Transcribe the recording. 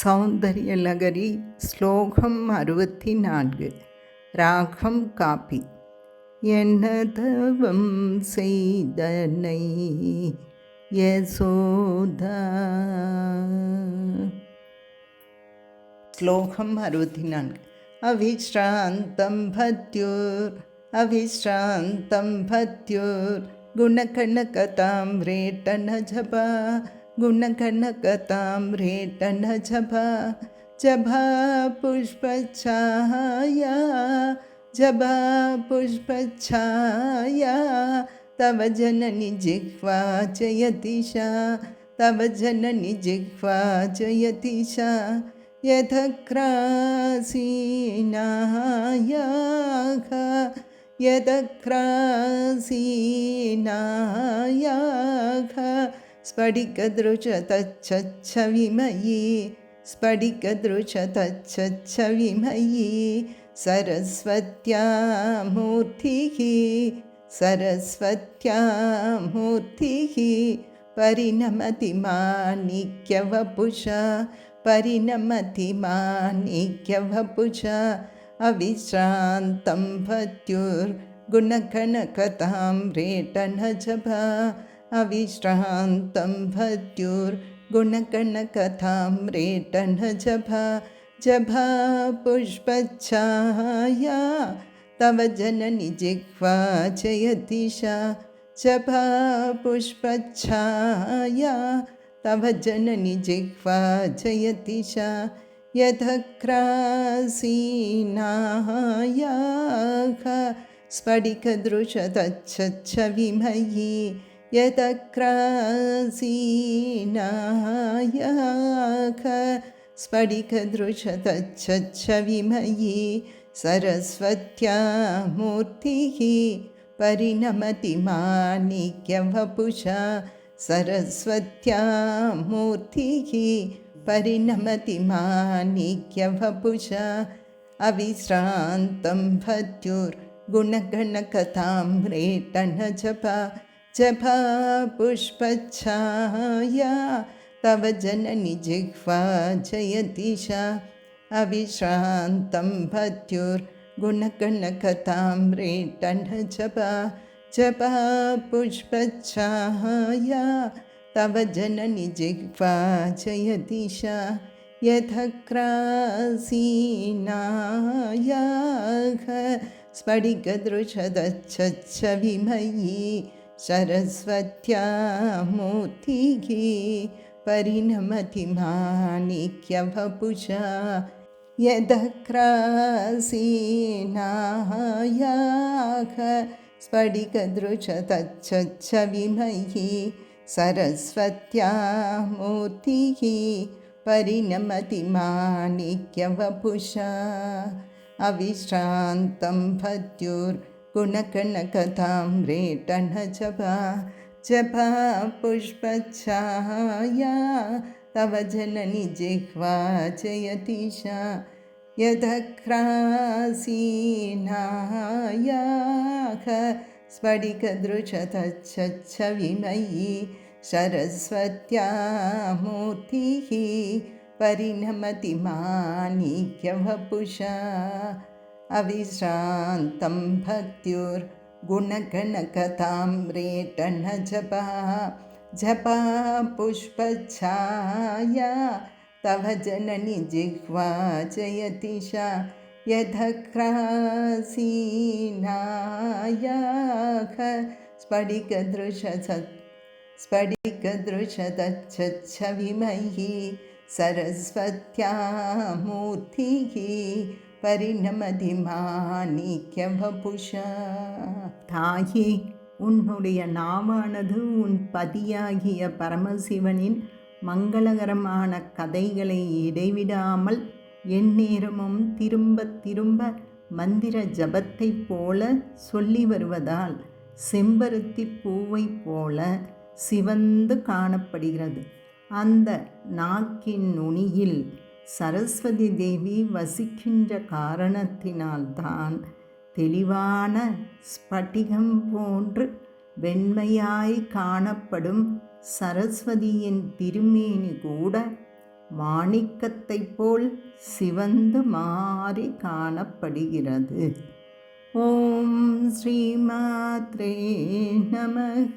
സൗന്ദര്യലഹരി ശ്ലോകം അറുപത്തിനാല്. രാഗം കാപ്പി. എന്നതവം ചെയ്തനൈ യശോദ. ശ്ലോകം അറുപത്തിനാല്. അവിശ്രാന്തം ഭത്യോർ അവിശ്രാന്തം ഭത്യോർ ഗുണകണകതാം രേട്ടന ജപ गुणकनकताम्रेटन जभा जभा पुष्पच्छाया जभा पुष्पच्छाया तव जननि जिह्वा जयतिषा तव जननि जिह्वा जयतिषा यथ क्रासीनायघ यथ यदक्रासीनायाः स्फटिकदृशतच्छविमयी स्फटिकदृशतच्छविमयी सरस्वत्या मूर्तिः सरस्वत्या मूर्तिः परिणमति माणिक्यवपुषा परिणमति माणिक्यवपुषा अविश्रान्तं भत्युर्गुणगणकथां रेटनजभा अविश्रान्तं भद्युर्गुणगणकथां रेटन जभा जभा पुष्पच्छाया तव जननि जिह्वा जयतिशा जभा पुष्पच्छाया तव जननि जिह्वा जयतिशा यथक्रासीनायाः स्फटिकदृशतच्छविमयी यदक्रासीनायाख स्फटिकदृशतच्छविमयी सरस्वत्या मूर्तिः परिणमति माणिक्यवपुषा सरस्वत्या मूर्तिः परिणमति माणिक्यवपुषा अविश्रान्तं भत्युर्गुणगणकथाम्रेटनजपा जभा पुष्पच्छाया तव जननि जिह्वा जयतिशा अविश्रान्तं भत्युर्गुणगणकथाम्रेटन जपा जपा पुष्पच्छाया तव जननि जिह्वा जयतिशा यथक्रासीनायाः स्फटिकदृशदच्छविमयी सरस्वत्या मूर्तिः परिणमति माणिक्यवपुषा यदक्रासीनायाः स्फटिकदृशतच्छविमयी सरस्वत्या मूर्तिः परिणमति माणिक्यवपुषा अविश्रान्तं भत्युर् गुणकणकथाम्रेटन जपा पुष्पच्छाया तव जननि जिह्वा जयतिशा यदक्रासीनायाः स्फटिकदृशतच्छविमयी सरस्वत्या मूर्तिः परिणमति माणिक्यवपुषा अविश्रान्तं भक्त्युर्गुणगणकथाम्रेटन जपा जपा पुष्पच्छाया तव जननि जिह्वा जयतिशा यथक्रासीनायाः स्फटिकदृशस स्फटिकदृशदच्छविमयी सरस्वत्या मूर्तिः பரிணமதி மாணிக்கவபுஷா தாயே உன்னுடைய நாவானது உன் பதியாகிய பரமசிவனின் மங்களகரமான கதைகளை இடைவிடாமல் எந்நேரமும் திரும்ப திரும்ப மந்திர ஜபத்தைப் போல சொல்லி வருவதால் செம்பருத்தி பூவைப் போல சிவந்து காணப்படுகிறது. அந்த நாக்கின் நுனியில் சரஸ்வதி தேவி வசிக்கின்ற காரணத்தினால்தான் தெளிவான ஸ்பட்டிகம் போன்று வெண்மையாய் காணப்படும் சரஸ்வதியின் திருமேனி கூட மாணிக்கத்தைப் போல் சிவந்து மாறி காணப்படுகிறது. ஓம் ஸ்ரீமாத்ரே நமக.